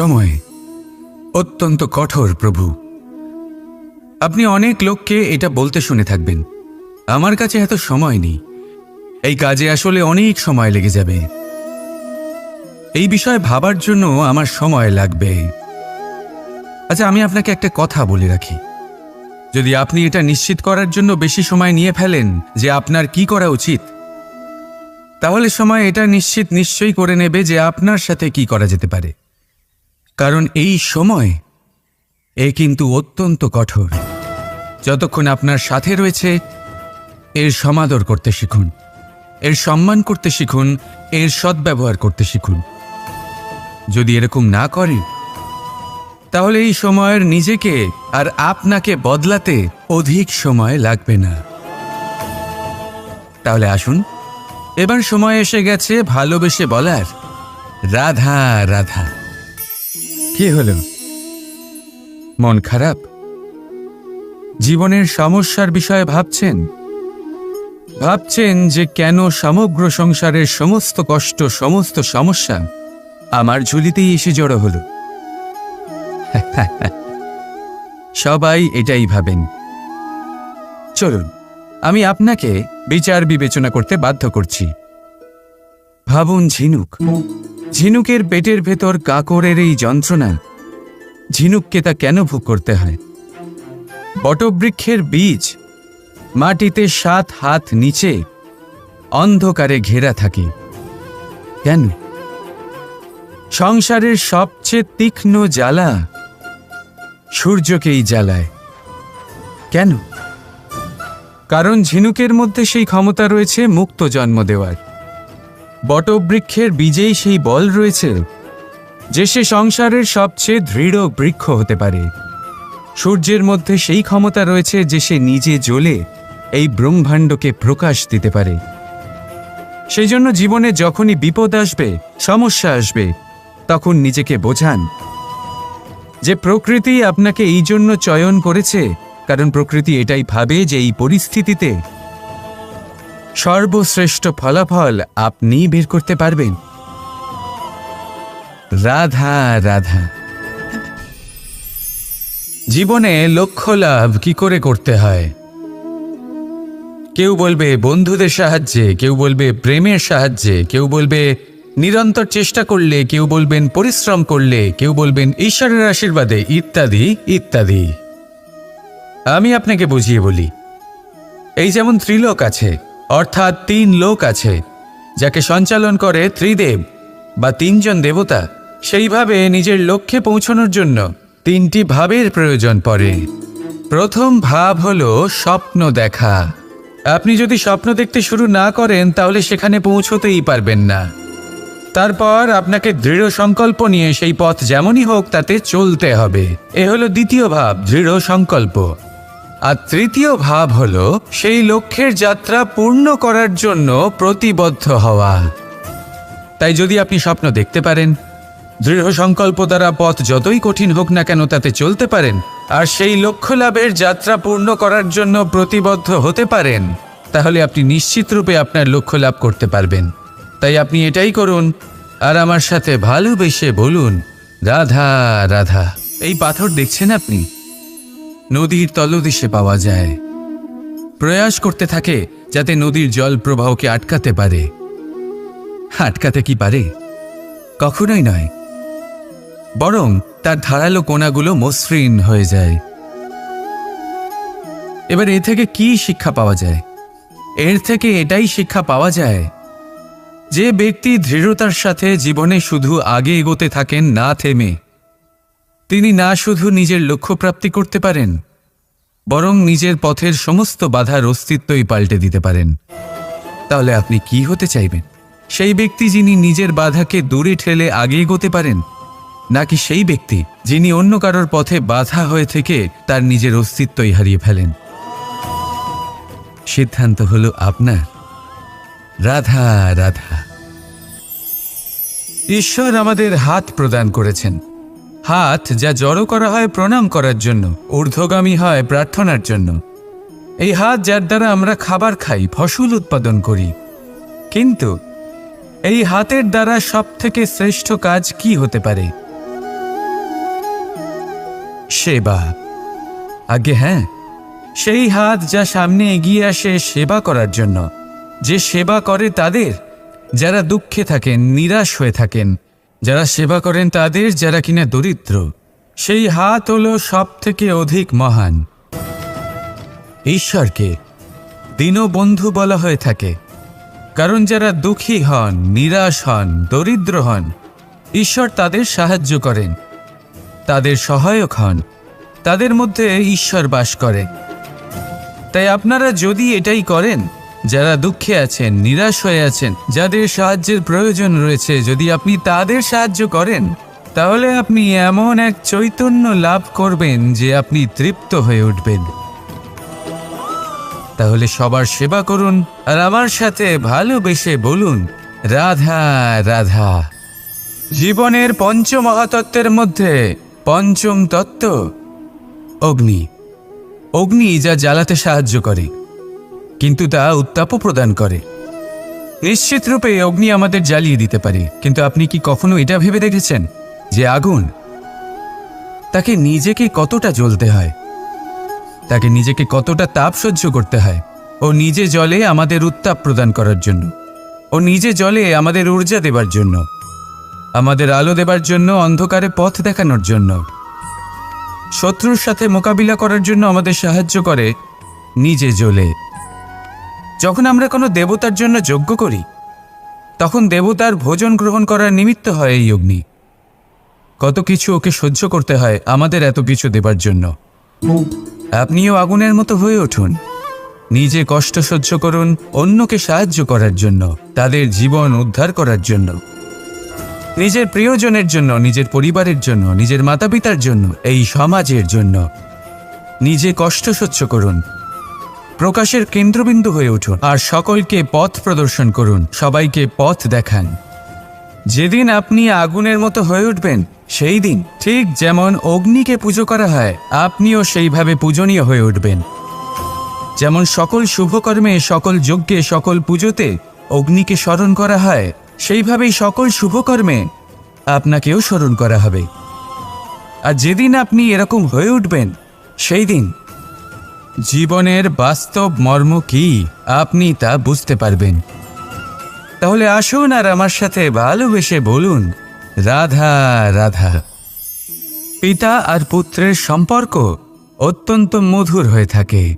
সময় অত্যন্ত কঠোর, প্রভু। আপনি অনেক লোককে এটা বলতে শুনে থাকবেন। আমার কাছে এত সময় নেই। এই কাজে আসলে অনেক সময় লেগে যাবে। এই বিষয়ে ভাবার জন্য আমার সময় লাগবে। আচ্ছা আমি আপনাকে একটা কথা বলে রাখি। যদি আপনি এটা নিশ্চিত করার জন্য বেশি সময় নিয়ে ফেলেন যে আপনার কি করা উচিত, তাহলে সময় এটা নিশ্চিত নিশ্চয়ই করে নেবে যে আপনার সাথে কি করা যেতে পারে। কারণ এই সময় এ কিন্তু অত্যন্ত কঠোর। যতক্ষণ আপনার সাথে রয়েছে, এর সমাদর করতে শিখুন। এর সম্মান করতে শিখুন, এর সদ্ব্যবহার করতে শিখুন। যদি এরকম না করেন তাহলে এই সময়ের নিজেকে আর আপনাকে বদলাতে অধিক সময় লাগবে না। তাহলে আসুন, এবার সময় এসে গেছে ভালোবেসে বলার। রাধা রাধা। কি হলো মন খারাপ? জীবনের সমস্যার বিষয়ে ভাবছেন? ভাবছেন যে কেন সমগ্র সংসারের সমস্ত কষ্ট, সমস্ত সমস্যা আমার ঝুলিতেই এসে জড়ো হল? সবাই এটাই ভাবেন। চলুন, আমি আপনাকে বিচার বিবেচনা করতে বাধ্য করছি। ভাবুন ঝিনুক। ঝিনুকের পেটের ভেতর কাকরের এই যন্ত্রণা। ঝিনুককে তা কেন ভোগ করতে হয়? বটবৃক্ষের বীজ। মাটিতে সাত হাত নিচে অন্ধকারে ঘেরা থাকে। কেন? সংসারের সবচেয়ে তীক্ষ্ণ জ্বালা সূর্যকেই জ্বালায়। কেন? কারণ ঝিনুকের মধ্যে সেই ক্ষমতা রয়েছে মুক্ত জন্ম দেওয়ার। বটবৃক্ষের বীজেই সেই বল রয়েছে, যে সে সংসারের সবচেয়ে দৃঢ় বৃক্ষ হতে পারে। সূর্যের মধ্যে সেই ক্ষমতা রয়েছে যে সে নিজে জ্বলে এই ব্রহ্মাণ্ডকে প্রকাশ দিতে পারে। সেই জন্য জীবনে যখনই বিপদ আসবে, সমস্যা আসবে, তখন নিজেকে বোঝান যে প্রকৃতি আপনাকে এই জন্য চয়ন করেছে, কারণ প্রকৃতি এটাই ভাবে যে এই পরিস্থিতিতে সর্বশ্রেষ্ঠ ফলাফল আপনিই বের করতে পারবেন। রাধা রাধা। জীবনে লক্ষ্য লাভ কি করে করতে হয়? কেউ বলবে বন্ধুদের সাহায্যে, কেউ বলবে প্রেমের সাহায্যে, কেউ বলবে নিরন্তর চেষ্টা করলে, কেউ বলবেন পরিশ্রম করলে, কেউ বলবেন ঈশ্বরের আশীর্বাদে, ইত্যাদি ইত্যাদি। আমি আপনাকে বুঝিয়ে বলি, এই যেমন ত্রিলোক আছে অর্থাৎ তিন লোক আছে, যাকে সঞ্চালন করে ত্রিদেব বা তিনজন দেবতা। সেইভাবে নিজের লক্ষ্যে পৌঁছানোর জন্য তিনটি ভাবের প্রয়োজন পড়ে। প্রথম ভাব হলো স্বপ্ন দেখা। আপনি যদি স্বপ্ন দেখতে শুরু না করেন, তাহলে সেখানে পৌঁছতেই পারবেন না। তারপর আপনাকে দৃঢ় সংকল্প নিয়ে সেই পথ যেমনই হোক, তাতে চলতে হবে। এ হলো দ্বিতীয় ভাব, দৃঢ় সংকল্প। আর তৃতীয় ভাব হল, সেই লক্ষ্যের যাত্রা পূর্ণ করার জন্য প্রতিবদ্ধ হওয়া। তাই যদি আপনি স্বপ্ন দেখতে পারেন, দৃঢ় সংকল্প দ্বারা পথ যতই কঠিন হোক না কেন তাতে চলতে পারেন, আর সেই লক্ষ্য লাভের যাত্রা পূর্ণ করার জন্য প্রতিবদ্ধ হতে পারেন, তাহলে আপনি নিশ্চিত রূপে আপনার লক্ষ্য লাভ করতে পারবেন। তাই আপনি এটাই করুন, আর আমার সাথে ভালোবেসে বলুন, রাধা রাধা। এই পাথর দেখছেন আপনি? নদীর তলদেশে পাওয়া যায়। প্রয়াস করতে থাকে যাতে নদীর জল প্রবাহকে আটকাতে পারে। আটকাতে কি পারে? কখনোই নয়। বরং তার ধারালো কোনাগুলো মসৃণ হয়ে যায়। এবার এ থেকে কি শিক্ষা পাওয়া যায়? এর থেকে এটাই শিক্ষা পাওয়া যায় যে ব্যক্তি দৃঢ়তার সাথে জীবনে শুধু আগে এগোতে থাকেন, না থেমে। তিনি না শুধু নিজের লক্ষ্য প্রাপ্তি করতে পারেন, বরং নিজের পথের সমস্ত বাধার অস্তিত্বই পাল্টে দিতে পারেন। তাহলে আপনি কি হতে চাইবেন? সেই ব্যক্তি যিনি নিজের বাধাকে দূরে ঠেলে আগে এগোতে পারেন, নাকি সেই ব্যক্তি যিনি অন্য কারোর পথে বাধা হয়ে থেকে তার নিজের অস্তিত্বই হারিয়ে ফেলেন? সিদ্ধান্ত হলো আপনার। রাধা রাধা। ঈশ্বর আমাদের হাত প্রদান করেছেন। হাত যা জড়ো করা হয় প্রণাম করার জন্য, ঊর্ধ্বগামী হয় প্রার্থনার জন্য। এই হাত যার দ্বারা আমরা খাবার খাই, ফসল উৎপাদন করি। কিন্তু এই হাতের দ্বারা সব থেকে শ্রেষ্ঠ কাজ কি হতে পারে? সেবা। আগে হ্যাঁ সেই হাত যা সামনে এগিয়ে আসে সেবা করার জন্য। যে সেবা করে তাদের, যারা দুঃখে থাকেন, নিরাশ হয়ে থাকেন যারা সেবা করেন তাদের, যারা কিনা দরিদ্র, সেই হাত হলো সব থেকে অধিক মহান। ঈশ্বরকে দীনবন্ধু বলা হয়ে থাকে। কারণ যারা দুঃখী হন, নিরাশ হন, দরিদ্র হন, ঈশ্বর তাদের সাহায্য করেন। তাদের সহায়ক হন। তাদের মধ্যে ঈশ্বর বাস করে। তাই আপনারা যদি এটাই করেন যারা দুঃখে আছেন, নিরাশ হয়ে আছেন, যাদের সাহায্যের প্রয়োজন রয়েছে, যদি আপনি তাদের সাহায্য করেন, তাহলে আপনি এমন এক চৈতন্য লাভ করবেন যে আপনি তৃপ্ত হয়ে উঠবেন। তাহলে সবার সেবা করুন আর আমার সাথে ভালোবেসে বলুন, রাধা রাধা। জীবনের পঞ্চ মহাতত্ত্বের মধ্যে পঞ্চম তত্ত্ব, অগ্নি। অগ্নি যা জ্বালাতে সাহায্য করে। কিন্তু তা উত্তাপও প্রদান করে। নিশ্চিত রূপে অগ্নি আমাদের জ্বালিয়ে দিতে পারে, কিন্তু আপনি কি কখনো এটা ভেবে দেখেছেন? যে আগুন, তাকে নিজেকে কতটা জ্বলতে হয়? তাকে নিজেকে কতটা তাপ সহ্য করতে হয়? ও নিজে জলে আমাদের উত্তাপ প্রদান করার জন্য। ও নিজে জলে আমাদের ঊর্জা দেবার জন্য। আমাদের আলো দেবার জন্য, অন্ধকারে পথ দেখানোর জন্য। শত্রুর সাথে মোকাবিলা করার জন্য আমাদের সাহায্য করে নিজে জ্বলে। যখন আমরা কোনো দেবতার জন্য যজ্ঞ করি, তখন দেবতার ভোজন গ্রহণ করার নিমিত্ত হয় এই অগ্নি। কত কিছু ওকে সহ্য করতে হয় আমাদের এত কিছু দেবার জন্য। আপনিও আগুনের মতো হয়ে উঠুন। নিজে কষ্ট সহ্য করুন অন্যকে সাহায্য করার জন্য, তাদের জীবন উদ্ধার করার জন্য। নিজের প্রিয়জনের জন্য, নিজের পরিবারের জন্য, নিজের মাতা পিতার জন্য, এই সমাজের জন্য। নিজে কষ্ট সহ্য করুন। প্রকাশের কেন্দ্রবিন্দু হয়ে উঠুন আর সকলকে পথ প্রদর্শন করুন। সবাইকে পথ দেখান। যেদিন আপনি আগুনের মতো হয়ে উঠবেন, সেই দিন ঠিক যেমন অগ্নিকে পুজো করা হয়, আপনিও সেইভাবে পূজনীয় হয়ে উঠবেন। যেমন সকল শুভকর্মে, সকল যজ্ঞে, সকল পুজোতে অগ্নিকে স্মরণ করা হয়, সেইভাবেই সকল শুভকর্মে আপনাকেও স্মরণ করা হবে। আর যেদিন আপনি এরকম হয়ে উঠবেন, সেই দিন জীবনের বাস্তব মর্ম কি? আপনি তা বুঝতে পারবেন। তাহলে আসুন আর আমার সাথে ভালোবেসে বলুন, রাধা রাধা। পিতা আর পুত্রের সম্পর্ক অত্যন্ত মধুর হয়ে থাকে।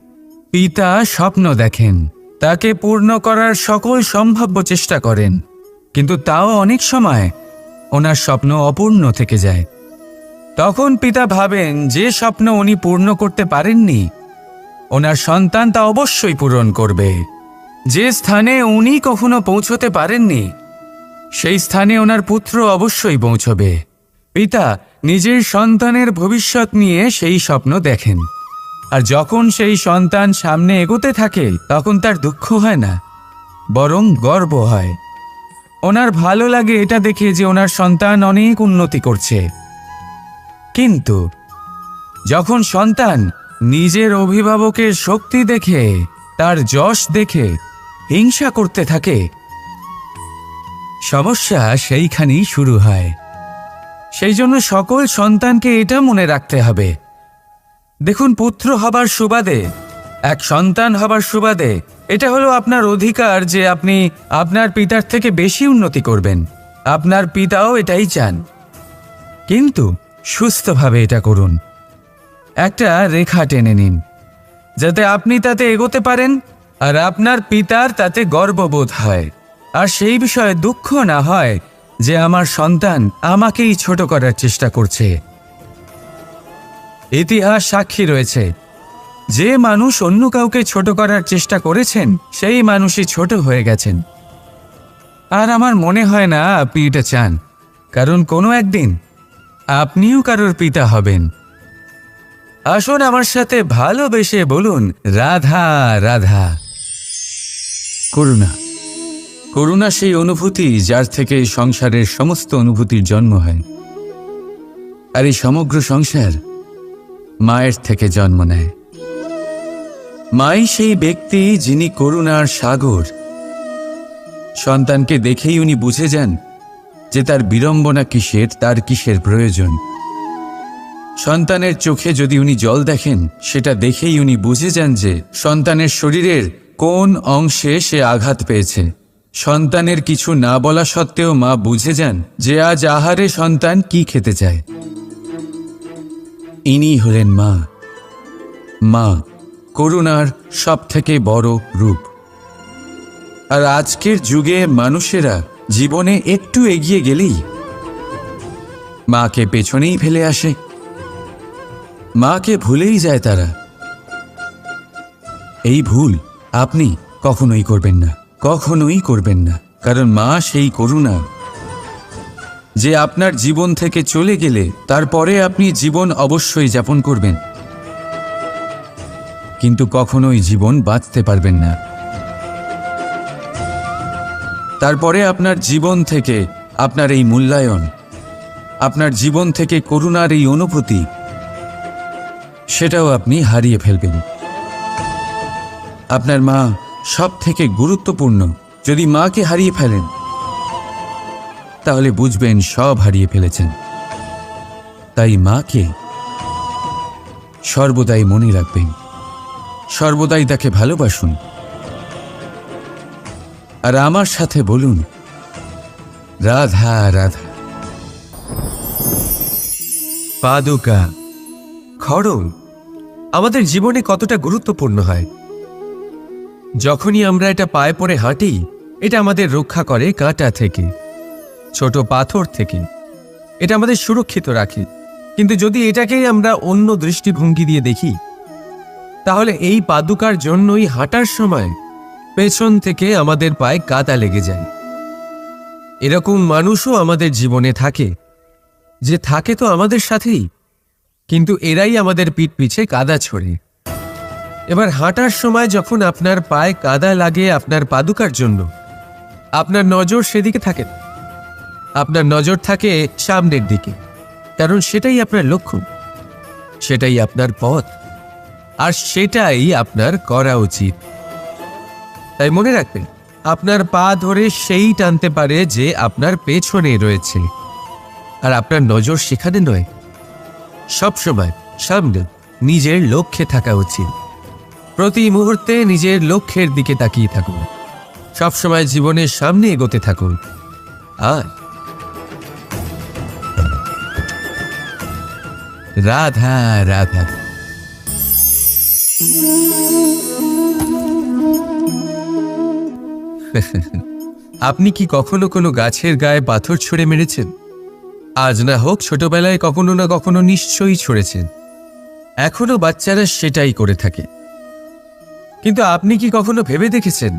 পিতা স্বপ্ন দেখেন, তাকে পূর্ণ করার সকল সম্ভাব্য চেষ্টা করেন। কিন্তু তাও অনেক সময় ওনার স্বপ্ন অপূর্ণ থেকে যায়। তখন পিতা ভাবেন, যে স্বপ্ন উনি পূর্ণ করতে পারেননি ওনার সন্তান তা অবশ্যই পূরণ করবে। যে স্থানে উনি কখনো পৌঁছতে পারেননি, সেই স্থানে ওনার পুত্র অবশ্যই পৌঁছবে। পিতা নিজের সন্তানের ভবিষ্যৎ নিয়ে সেই স্বপ্ন দেখেন। আর যখন সেই সন্তান সামনে এগোতে থাকে, তখন তার দুঃখ হয় না, বরং গর্ব হয়। ওনার ভালো লাগে এটা দেখে যে ওনার সন্তান অনেক উন্নতি করছে। কিন্তু যখন সন্তান নিজের অভিভাবকের শক্তি দেখে, তার যশ দেখে, হিংসা করতে থাকে। সমস্যা সেইখানেই শুরু হয়। সেই জন্য সকল সন্তানকে এটা মনে রাখতে হবে। দেখুন, পুত্র হবার সুবাদে, এক সন্তান হবার সুবাদে, এটা হলো আপনার অধিকার যে আপনি আপনার পিতার থেকে বেশি উন্নতি করবেন। আপনার পিতাও এটাই চান। কিন্তু সুস্থভাবে এটা করুন। একটা রেখা টেনে নিন, যাতে আপনি তাতে এগোতে পারেন আর আপনার পিতার তাতে গর্ববোধ হয়। আর সেই বিষয়ে দুঃখ না হয় যে আমার সন্তান আমাকেই ছোট করার চেষ্টা করছে। ইতিহাস সাক্ষী রয়েছে, যে মানুষ অন্য কাউকে ছোট করার চেষ্টা করেছেন, সেই মানুষই ছোট হয়ে গেছেন। আর আমার মনে হয় না আপনি এটা চান, কারণ কোনো একদিন আপনিও কারোর পিতা হবেন। আসুন আমার সাথে ভালোবেসে বলুন, রাধা রাধা। করুণা। করুণা সেই অনুভূতি যার থেকে সংসারের সমস্ত অনুভূতির জন্ম হয়। আর এই সমগ্র সংসার মায়ের থেকে জন্ম নেয়। মাই সেই ব্যক্তি যিনি করুণার সাগর। সন্তানকে দেখেই উনি বুঝে যান যে তার বিড়ম্বনা কিসের, তার কিসের প্রয়োজন। সন্তানের চোখে যদি উনি জল দেখেন, সেটা দেখেই উনি বুঝে যান যে সন্তানের শরীরের কোন অংশে সে আঘাত পেয়েছে। সন্তানের কিছু না বলা সত্ত্বেও মা বুঝে যান যে আজ আহারে সন্তান কি খেতে চায়। ইনি হলেন মা। মা করুণার সব থেকে বড় রূপ। আর আজকের যুগে মানুষেরা জীবনে একটু এগিয়ে গেলেই মাকে পেছনেই ফেলে আসে। মাকে ভুলেই যায় তারা। এই ভুল আপনি কখনোই করবেন না, কখনোই করবেন না, কারণ মা সেই করুণা। যে আপনার জীবন থেকে চলে গেলে তারপরে আপনি জীবন অবশ্যই যাপন করবেন। কিন্তু কখনোই জীবন বাঁচতে পারবেন না। তারপরে আপনার জীবন থেকে আপনার এই মূল্যায়ন, আপনার জীবন থেকে করুণার এই অনুভূতি সেটাও আপনি হারিয়ে ফেলবেন। আপনার মা সব থেকে গুরুত্বপূর্ণ। যদি মাকে হারিয়ে ফেলেন, তাহলে বুঝবেন সব হারিয়ে ফেলেছেন। তাই মাকে সর্বদাই মনে রাখবেন। সর্বদাই তাকে ভালোবাসুন। আর আমার সাথে বলুন, রাধা রাধা। পাদুকা খড়ম আমাদের জীবনে কতটা গুরুত্বপূর্ণ হয়। যখনই আমরা এটা পায়ে পড়ে হাঁটি, এটা আমাদের রক্ষা করে কাঁটা থেকে, ছোট পাথর থেকে। এটা আমাদের সুরক্ষিত রাখে। কিন্তু যদি এটাকেই আমরা অন্য দৃষ্টিভঙ্গি দিয়ে দেখি, তাহলে এই পাদুকার জন্যই হাঁটার সময় পেছন থেকে আমাদের পায়ে কাদা লেগে যায়। এরকম মানুষও আমাদের জীবনে থাকে। যে থাকে তো আমাদের সাথেই। কিন্তু এরাই আমাদের পিঠ পিছে কাদা ছড়ে। এবার হাঁটার সময় যখন আপনার পায়ে কাদা লাগে আপনার পাদুকার জন্য, আপনার নজর সেদিকে থাকে না। আপনার নজর থাকে সামনের দিকে, কারণ সেটাই আপনার লক্ষ্য, সেটাই আপনার পথ, আর সেটাই আপনার করা উচিত। তাই মনে রাখবেন, আপনার পা ধরে সেই টানতে পারে যে আপনার পেছনে রয়েছে, আর আপনার নজর সেখানে নয়। সবসময় সামনে নিজের লক্ষ্যে থাকা উচিত। প্রতি মুহূর্তে নিজের লক্ষ্যের দিকে তাকিয়ে থাকুন। সবসময় জীবনের সামনে এগোতে থাকুন। আর রাধা রাধা। আপনি কি কখনো কোনো গাছের গায়ে পাথর ছুঁড়ে মেরেছেন? আজ না হোক ছোটবেলায় কখনো না কখনো নিশ্চয়ই ছড়েছেন। এখনও বাচ্চারা সেটাই করে থাকে। কিন্তু আপনি কি কখনো ভেবে দেখেছেন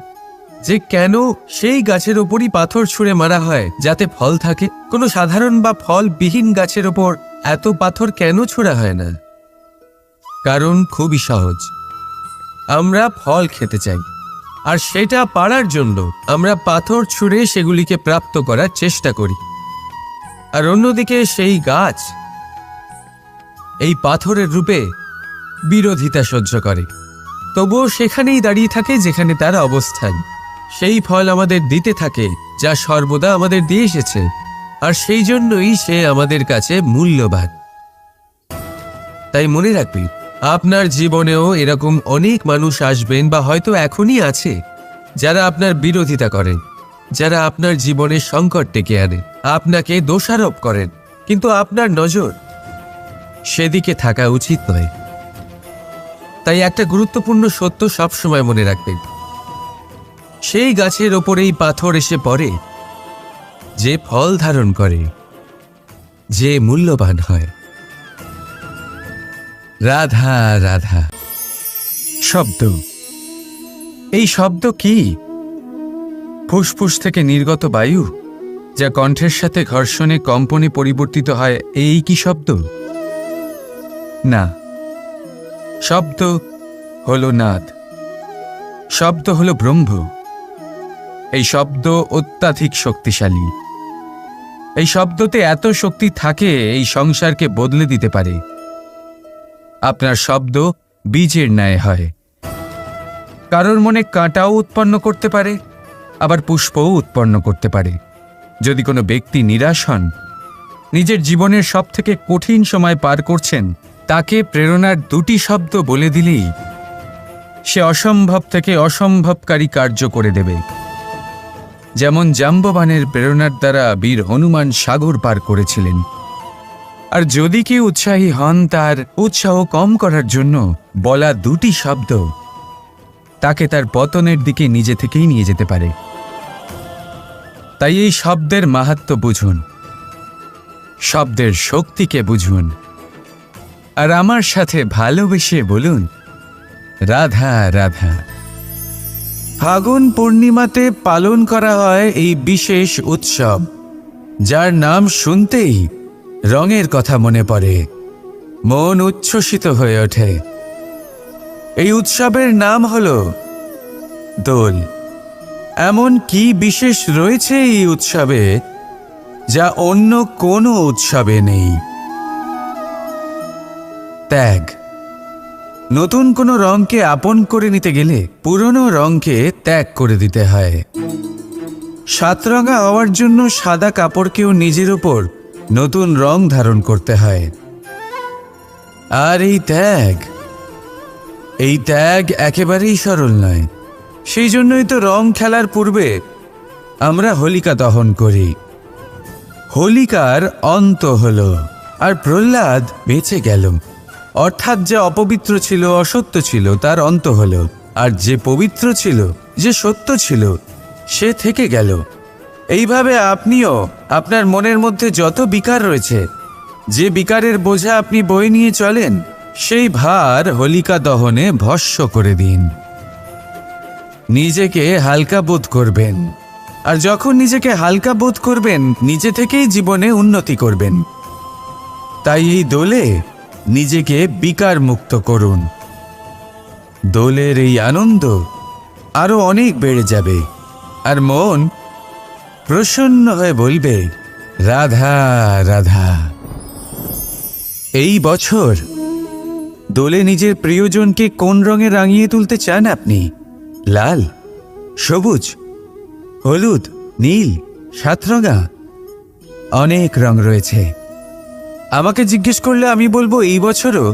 যে কেন সেই গাছের ওপরই পাথর ছুঁড়ে মারা হয়, যাতে ফল থাকে? কোনো সাধারণ বা ফলবিহীন গাছের ওপর এত পাথর কেন ছোড়া হয় না? কারণ খুবই সহজ। আমরা ফল খেতে চাই, আর সেটা পারার জন্য। আমরা পাথর ছুঁড়ে সেগুলিকে প্রাপ্ত করার চেষ্টা করি। আর অন্যদিকে সেই গাছ এই পাথরের রূপে বিরোধিতা সহ্য করে। তবুও সেখানেই দাঁড়িয়ে থাকে যেখানে তার অবস্থান। সেই ফল আমাদের দিতে থাকে, যা সর্বদা আমাদের দিয়ে এসেছে, আর সেই জন্যই সে আমাদের কাছে মূল্যবান। তাই মনে রাখবি, আপনার জীবনেও এরকম অনেক মানুষ আসবেন বা হয়তো এখনই আছে, যারা আপনার বিরোধিতা করেন, যারা আপনার জীবনে সংকট ডেকে আনে। আপনাকে দোষারোপ করেন, কিন্তু আপনার নজর সেদিকে থাকা উচিত নয়। তাই একটা গুরুত্বপূর্ণ সত্য সবসময় মনে রাখবেন। সেই গাছের ওপরেই পাথর এসে পড়ে, যে ফল ধারণ করে, যে মূল্যবান হয়। রাধা রাধা। শব্দ। এই শব্দ কি? ফুসফুস থেকে নির্গত বায়ু? যা কণ্ঠের সাথে ঘর্ষণে কম্পনে পরিবর্তিত হয়, এই কি শব্দ? না। শব্দ হলো নাদ। শব্দ হলো ব্রহ্ম। এই শব্দ অত্যাধিক শক্তিশালী। এই শব্দতে এত শক্তি থাকে, এই সংসারকে বদলে দিতে পারে। আপনার শব্দ বীজের ন্যায় হয়। কারোর মনে কাঁটাও উৎপন্ন করতে পারে, আবার পুষ্পও উৎপন্ন করতে পারে। যদি কোনো ব্যক্তি নিরাশ হন, নিজের জীবনের সব থেকে কঠিন সময় পার করছেন, তাকে প্রেরণার দুটি শব্দ বলে দিলেই সে অসম্ভব থেকে অসম্ভবকারী কার্য করে দেবে। যেমন জাম্ববানের প্রেরণার দ্বারা বীর হনুমান সাগর পার করেছিলেন। আর যদি কেউ উৎসাহী হন, তার উৎসাহ কম করার জন্য বলা দুটি শব্দ তাকে তার পতনের দিকে নিজে থেকেই নিয়ে যেতে পারে। তাই এই শব্দের মাহাত্ম বুঝুন। শব্দের শক্তিকে বুঝুন। আর আমার সাথে ভালোবেসে বলুন, রাধা রাধা। ফাগুন পূর্ণিমাতে পালন করা হয় এই বিশেষ উৎসব, যার নাম শুনতেই রঙের কথা মনে পড়ে, মন উচ্ছ্বসিত হয়ে ওঠে। এই উৎসবের নাম হল দোল। এমন কি বিশেষ রয়েছে এই উৎসবে, যা অন্য কোনো উৎসবে নেই? ত্যাগ। নতুন কোনো রঙকে আপন করে নিতে গেলে পুরনো রঙকে ত্যাগ করে দিতে হয়। সাতরঙা হওয়ার জন্য সাদা কাপড়কেও নিজের উপর নতুন রং ধারণ করতে হয়। আর এই ত্যাগ? এই ত্যাগ একেবারেই সরল নয়। সেই জন্যই তো রং খেলার পূর্বে আমরা হোলিকা দহন করি। হোলিকার অন্ত হল আর প্রহ্লাদ বেঁচে গেল। অর্থাৎ যে অপবিত্র ছিল, অসত্য ছিল, তার অন্ত হল। আর যে পবিত্র ছিল, যে সত্য ছিল, সে থেকে গেল। এইভাবে আপনিও আপনার মনের মধ্যে যত বিকার রয়েছে, যে বিকারের বোঝা আপনি বই নিয়ে চলেন, সেই ভার হোলিকা দহনে ভস্য করে দিন। নিজেকে হালকা বোধ করবেন। আর যখন নিজেকে হালকা বোধ করবেন, নিজে থেকেই জীবনে উন্নতি করবেন। তাই এই দোলে নিজেকে বিকার মুক্ত করুন। দোলের এই আনন্দ আরও অনেক বেড়ে যাবে। আর মন প্রসন্ন হয়ে বলবে, রাধা রাধা। এই বছর দোলে নিজের প্রিয়জনকে কোন রঙে রাঙিয়ে তুলতে চান আপনি? লাল, সবুজ, হলুদ, নীল, সাতরঙা, অনেক রং রয়েছে। আমাকে জিজ্ঞেস করলে আমি বলব, এই বছরও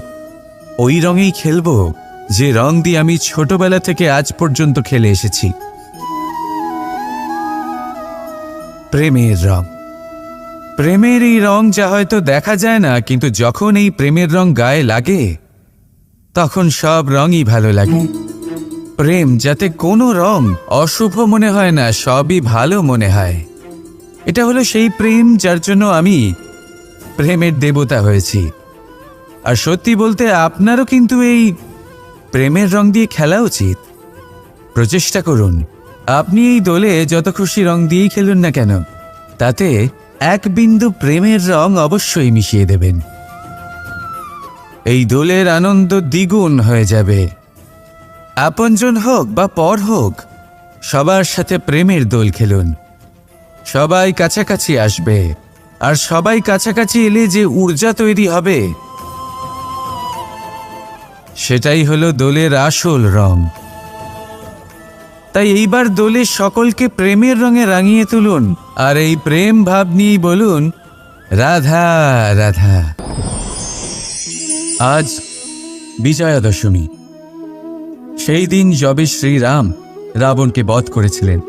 ওই রঙেই খেলব, যে রং দিয়ে আমি ছোটবেলা থেকে আজ পর্যন্ত খেলে এসেছি। প্রেমের রং। প্রেমের এই রং যা হয়তো দেখা যায় না, কিন্তু যখন এই প্রেমের রং গায়ে লাগে, তখন সব রঙই ভালো লাগে। প্রেম যাতে কোনো রং অশুভ মনে হয় না, সবই ভালো মনে হয়। এটা হলো সেই প্রেম যার জন্য আমি প্রেমের দেবতা হয়েছি। আর সত্যি বলতে আপনারও কিন্তু এই প্রেমের রং দিয়ে খেলা উচিত। প্রচেষ্টা করুন। আপনি এই দোলে যত খুশি রং দিয়েই খেলুন না কেন, তাতে এক বিন্দু প্রেমের রং অবশ্যই মিশিয়ে দেবেন। এই দোলের আনন্দ দ্বিগুণ হয়ে যাবে। আপনজন হোক বা পর হোক, সবার সাথে প্রেমের দোল খেলুন। সবাই কাছাকাছি আসবে, আর সবাই কাছাকাছি এলে যে ঊর্জা তৈরি হবে, সেটাই হলো দোলের আসল রং। তাই এইবার দোলে সকলকে প্রেমের রঙে রাঙিয়ে তুলুন, আর এই প্রেম ভাব নিয়েই বলুন, রাধা রাধা। আজ বিজয়া দশমী সেই দিন যবে শ্রীরাম রাবণকে বধ করেছিলেন।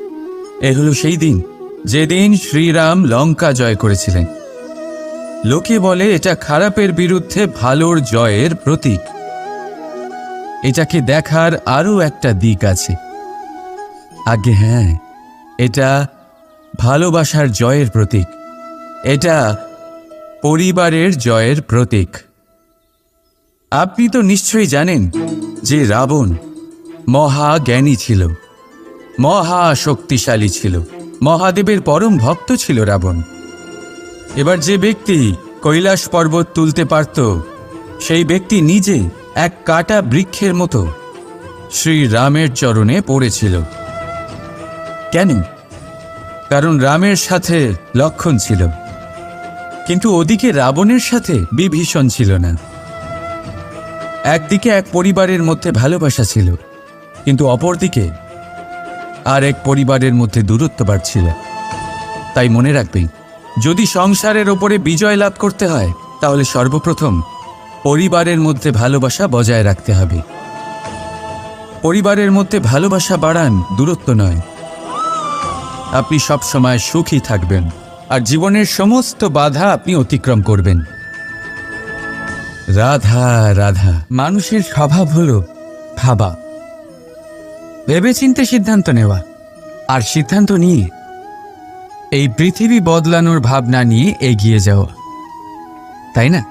এ হলো সেই দিন যেদিন শ্রীরাম লঙ্কা জয় করেছিলেন। লোকে বলে এটা খারাপের বিরুদ্ধে ভালোর জয়ের প্রতীক। এটাকে দেখার আরও একটা দিক আছে। আগে হ্যাঁ এটা ভালোবাসার জয়ের প্রতীক। এটা পরিবারের জয়ের প্রতীক। আপনি তো নিশ্চয়ই জানেন যে রাবণ মহা জ্ঞানী ছিল। মহা শক্তিশালী ছিল। মহাদেবের পরম ভক্ত ছিল রাবণ। এবার যে ব্যক্তি কৈলাস পর্বত তুলতে পারত, সেই ব্যক্তি নিজে এক কাটা বৃক্ষের মতো শ্রী রামের চরণে পড়েছিল। কেন? কারণ রামের সাথে লক্ষণ ছিল। কিন্তু ওদিকে রাবণের সাথে বিভীষণ ছিল না। একদিকে এক পরিবারের মধ্যে ভালোবাসা ছিল। কিন্তু অপরদিকে আর এক পরিবারের মধ্যে দূরত্ব বাড়ছিল। তাই মনে রাখবেন, যদি সংসারের ওপরে বিজয় লাভ করতে হয়, তাহলে সর্বপ্রথম পরিবারের মধ্যে ভালোবাসা বজায় রাখতে হবে। পরিবারের মধ্যে ভালোবাসা বাড়ান দূরত্ব নয়। আপনি সব সময় সুখী থাকবেন আর জীবনের সমস্ত বাধা আপনি অতিক্রম করবেন। রাধা রাধা, মানুষের স্বভাব হলো ভাবা। ভেবেচিন্তে সিদ্ধান্ত নেওয়া। আর সিদ্ধান্ত নিয়ে। এই পৃথিবী বদলানোর ভাবনা নিয়ে এগিয়ে যাওয়া। তাই না?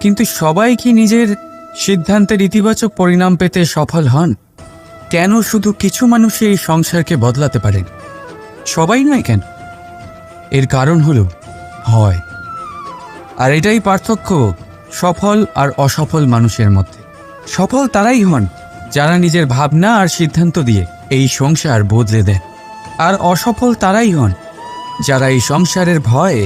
কিন্তু সবাই কি নিজের সিদ্ধান্তের ইতিবাচক পরিণাম পেতে সফল হন? কেন শুধু কিছু মানুষ এই সংসারকে বদলাতে পারেন? সবাই নয় কেন? এর কারণ হল, হয়। আর এটাই পার্থক্য সফল আর অসফল মানুষের মধ্যে। সফল তারাই হন। যারা নিজের ভাবনা আর সিদ্ধান্ত দিয়ে এই সংসার বদলে দেন। আর অসফল তারাই হন, যারা এই সংসারের ভয়ে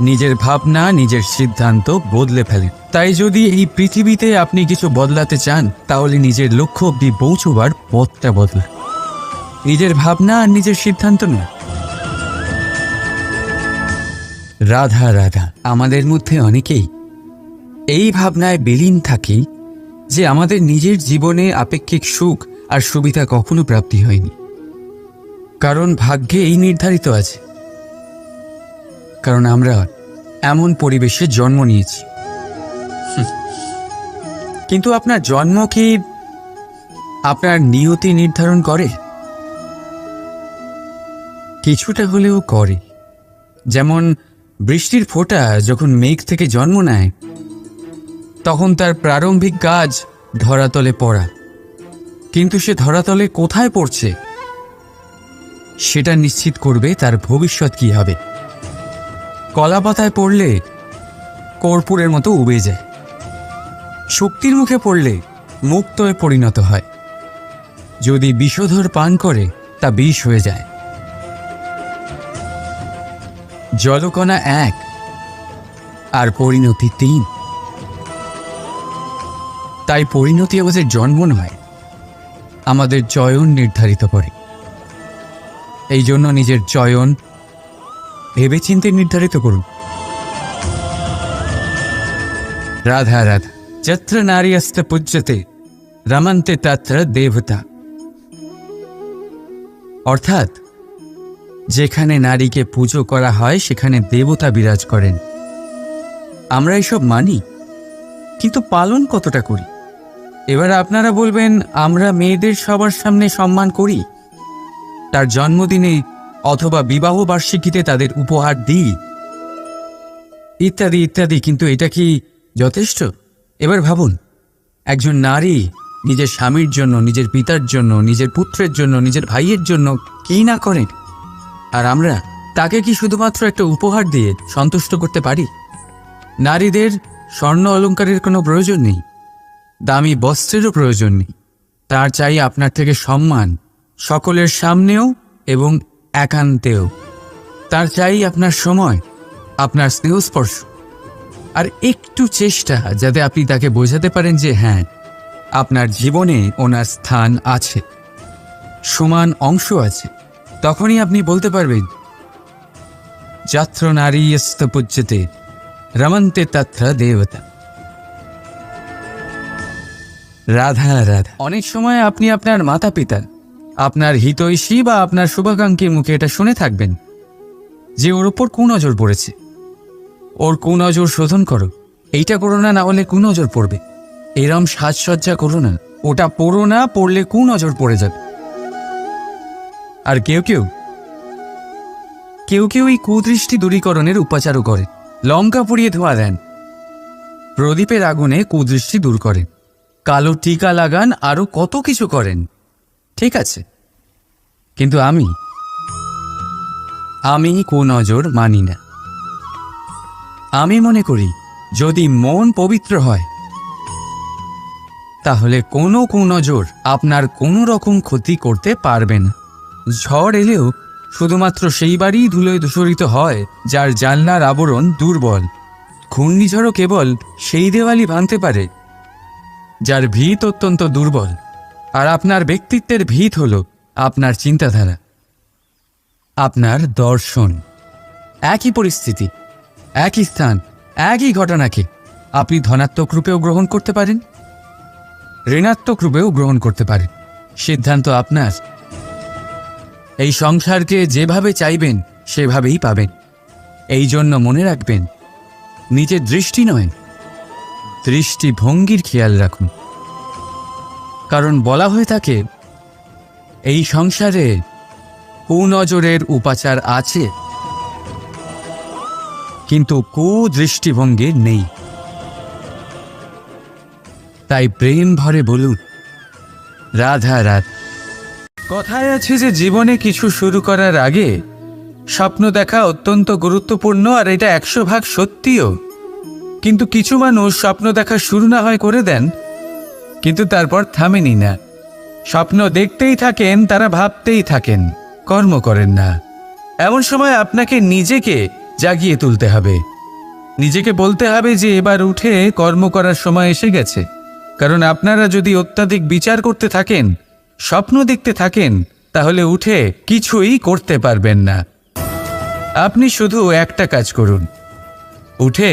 নিজের ভাবনা, নিজের সিদ্ধান্ত বদলে ফেলেন। তাই যদি এই পৃথিবীতে আপনি কিছু বদলাতে চান, তাহলে নিজের লক্ষ্য অব্দি পৌঁছবার পথটা বদলা নিজের ভাবনা আর নিজের সিদ্ধান্ত নয়। রাধা রাধা, আমাদের মধ্যে অনেকেই এই ভাবনায় বিলীন থাকি যে আমাদের নিজের জীবনে আপেক্ষিক সুখ আর সুবিধা কখনো প্রাপ্তি হয়নি। কারণ ভাগ্যে এই নির্ধারিত আছে। কারণ আমরা এমন পরিবেশে জন্ম নিয়েছি। কিন্তু আপনার জন্ম কি আপনার নিয়তি নির্ধারণ করে? কিছুটা হলেও করে। যেমন বৃষ্টির ফোঁটা যখন মেঘ থেকে জন্ম নেয় তখন তার প্রারম্ভিক কাজ ধরাতলে পড়া। কিন্তু সে ধরাতলে কোথায় পড়ছে? সেটা নিশ্চিত করবে তার ভবিষ্যৎ কি হবে। কলা পাতায় পড়লে কর্পূরের মতো উবে যায়। শক্তির মুখে পড়লে মুক্তয়ে পরিণত হয়। যদি বিষধর পান করে, তা বিষ হয়ে যায়। জলকণা এক, আর পরিণতি তিন। তাই পরিণতি আমাদের জন্ম নয়। আমাদের চয়ন নির্ধারিত করে। এই জন্য নিজের চয়ন ভেবেচিন্তে নির্ধারিত করুন। রাধা রাধা। নারী অস্ত পূজ্যতে, রমন্তে তত্র দেবতা। অর্থাৎ, যেখানে নারীকে পুজো করা হয়, সেখানে দেবতা বিরাজ করেন। আমরা এসব মানি, কিন্তু পালন কতটা করি? এবার আপনারা বলবেন, আমরা মেয়েদের সবার সামনে সম্মান করি? তার জন্মদিনে অথবা বিবাহ বার্ষিকীতে তাদের উপহার দিই? ইত্যাদি ইত্যাদি, কিন্তু এটা কি যথেষ্ট? এবার ভাবুন, একজন নারী নিজের স্বামীর জন্য, নিজের পিতার জন্য, নিজের পুত্রের জন্য, নিজের ভাইয়ের জন্য কি না করেন? আর আমরা তাকে কি শুধুমাত্র একটা উপহার দিয়ে সন্তুষ্ট করতে পারি? নারীদের স্বর্ণ অলংকারের কোনো প্রয়োজন নেই। দামি বস্ত্রেরও প্রয়োজন নেই। তার চাই আপনার থেকে সম্মান, সকলের সামনেও এবং একান্তেও। তার চাই আপনার সময়, আপনার স্নেহস্পর্শ। আর একটু চেষ্টা যাতে আপনি তাকে বোঝাতে পারেন যে হ্যাঁ আপনার জীবনে ওনার স্থান আছে, সমান অংশ আছে। তখনই আপনি বলতে পারবেন, যাত্র নারী রমন্তে তত্র দেবতা। রাধা রাধা। অনেক সময় আপনি আপনার মাতা পিতা আপনার হিতৈষী বা আপনার শুভাকাঙ্ক্ষীর মুখে এটা শুনে থাকবেন যে ওর ওপর কুনজর পড়েছে। ওর কুনজর শোধন করো। এইটা করো না না হলে কুনজর পড়বে। এরম সাজসজ্জা করো না। ওটা পড়ো না, পড়লে কুনজর পড়ে যাবে। আর কেউ কেউ কেউ কেউ এই কুদৃষ্টি দূরীকরণের উপাচারও করে। লঙ্কা পুড়িয়ে ধোয়া দেন। প্রদীপের আগুনে কুদৃষ্টি দূর করেন কালো টিকা লাগান আরও কত কিছু করেন। ঠিক আছে। কিন্তু আমি আমি কুনজর মানি না। আমি মনে করি, যদি মন পবিত্র হয়, তাহলে কোনো কুনজর আপনার কোনো রকম ক্ষতি করতে পারবে না। ঝড় এলেও শুধুমাত্র সেইবারই ধুলোয় দূষরিত হয়, যার জানলার আবরণ দুর্বল। ঘূর্ণিঝড়ও কেবল সেই দেওয়ালি ভাঙতে পারে। যার ভিত অত্যন্ত দুর্বল, আর আপনার ব্যক্তিত্বের ভিত হল আপনার চিন্তাধারা। আপনার দর্শন। একই পরিস্থিতি, একই স্থান, একই ঘটনাকে আপনি ধনাত্মক রূপেও গ্রহণ করতে পারেন, ঋণাত্মক রূপেও গ্রহণ করতে পারেন। সিদ্ধান্ত আপনার। এই সংসারকে যেভাবে চাইবেন, সেভাবেই পাবেন। এই জন্য মনে রাখবেন, নিজের দৃষ্টি নয় দৃষ্টিভঙ্গির খেয়াল রাখুন। কারণ বলা হয়ে থাকে, এই সংসারে কুনজরের উপাচার আছে, কিন্তু কুদৃষ্টিভঙ্গির নেই। তাই প্রেম ভরে বলুন, রাধা রাধ। কথায় আছে যে জীবনে কিছু শুরু করার আগে স্বপ্ন দেখা অত্যন্ত গুরুত্বপূর্ণ আর এটা একশো ভাগ সত্যিও। কিন্তু কিছু মানুষ স্বপ্ন দেখা শুরু না হয় করে দেন, কিন্তু তারপর থামেনি না। স্বপ্ন দেখতেই থাকেন, তারা ভাবতেই থাকেন, কর্ম করেন না। এমন সময় আপনাকে নিজেকে জাগিয়ে তুলতে হবে। নিজেকে বলতে হবে যে এবার উঠে কর্ম করার সময় এসে গেছে। কারণ আপনারা যদি অত্যাধিক বিচার করতে থাকেন, স্বপ্ন দেখতে থাকেন, তাহলে উঠে কিছুই করতে পারবেন না। আপনি শুধু একটা কাজ করুন। উঠে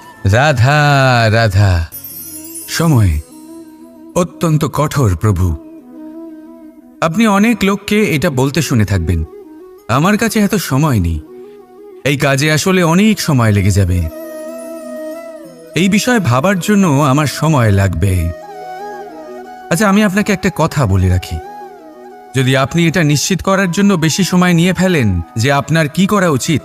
রাধা রাধা। সময় অত্যন্ত কঠোর, প্রভু। আপনি অনেক লোককে এটা বলতে শুনে থাকবেন। আমার কাছে এত সময় নেই। এই কাজে আসলে অনেক সময় লেগে যাবে। এই বিষয়ে ভাবার জন্য আমার সময় লাগবে। আচ্ছা আমি আপনাকে একটা কথা বলে রাখি। যদি আপনি এটা নিশ্চিত করার জন্য বেশি সময় নিয়ে ফেলেন যে আপনার কি করা উচিত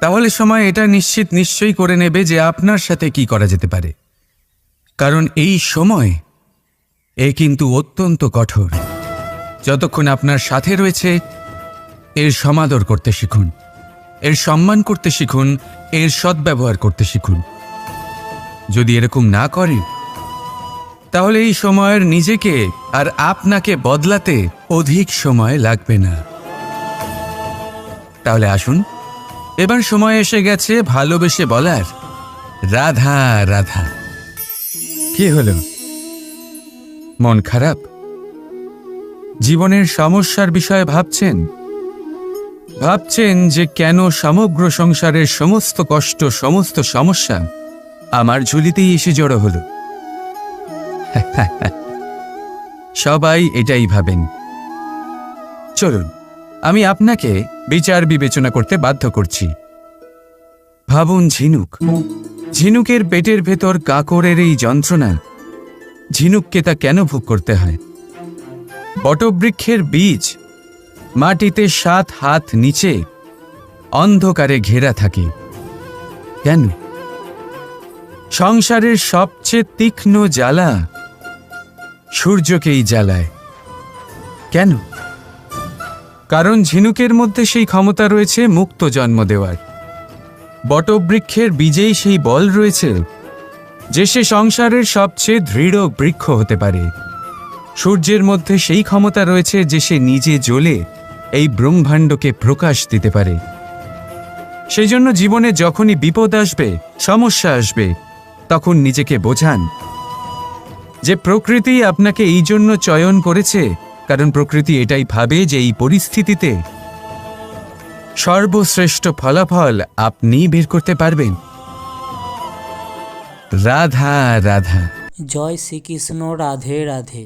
তাহলে সময় এটা নিশ্চিত নিশ্চয়ই করে নেবে যে আপনার সাথে কি করা যেতে পারে। কারণ এই সময় এ কিন্তু অত্যন্ত কঠোর। যতক্ষণ আপনার সাথে রয়েছে, এর সমাদর করতে শিখুন। এর সম্মান করতে শিখুন, এর সদ্ব্যবহার করতে শিখুন। যদি এরকম না করেন তাহলে এই সময়ের নিজেকে আর আপনাকে বদলাতে অধিক সময় লাগবে না। তাহলে আসুন এবার সময় এসে গেছে ভালোবেসে বলার। রাধা রাধা। কি হলো? মন খারাপ? জীবনের সমস্যার বিষয়ে ভাবছেন? ভাবছেন যে কেন সমগ্র সংসারের সমস্ত কষ্ট সমস্ত সমস্যা আমার ঝুলিতেই এসে জড়ো হলো? সবাই এটাই ভাবেন। চলুন আমি আপনাকে বিচার বিবেচনা করতে বাধ্য করছি। ভাবুন ঝিনুক। ঝিনুকের পেটের ভেতর কাকরের এই যন্ত্রণা, ঝিনুককে তা কেন ভোগ করতে হয়? বটবৃক্ষের বীজ, মাটিতে সাত হাত নিচে অন্ধকারে ঘেরা থাকে। কেন? সংসারের সবচেয়ে তীক্ষ্ণ জ্বালা সূর্যকেই জ্বালায়। কেন? কারণ ঝিনুকের মধ্যে সেই ক্ষমতা রয়েছে মুক্ত জন্ম দেওয়ার। বটবৃক্ষের বীজেই সেই বল রয়েছে, যে সে সংসারের সবচেয়ে দৃঢ় বৃক্ষ হতে পারে। সূর্যের মধ্যে সেই ক্ষমতা রয়েছে যে সে নিজে জ্বলে এই ব্রহ্মাণ্ডকে প্রকাশ দিতে পারে। সেই জন্য জীবনে যখনই বিপদ আসবে, সমস্যা আসবে, তখন নিজেকে বোঝান যে প্রকৃতি আপনাকে এই জন্য চয়ন করেছে কারণ প্রকৃতি এটাই ভাবে যে এই পরিস্থিতিতে সর্বশ্রেষ্ঠ ফলাফল আপনি বের করতে পারবেন। রাধা রাধা। জয় শ্রীকৃষ্ণ, রাধে রাধে।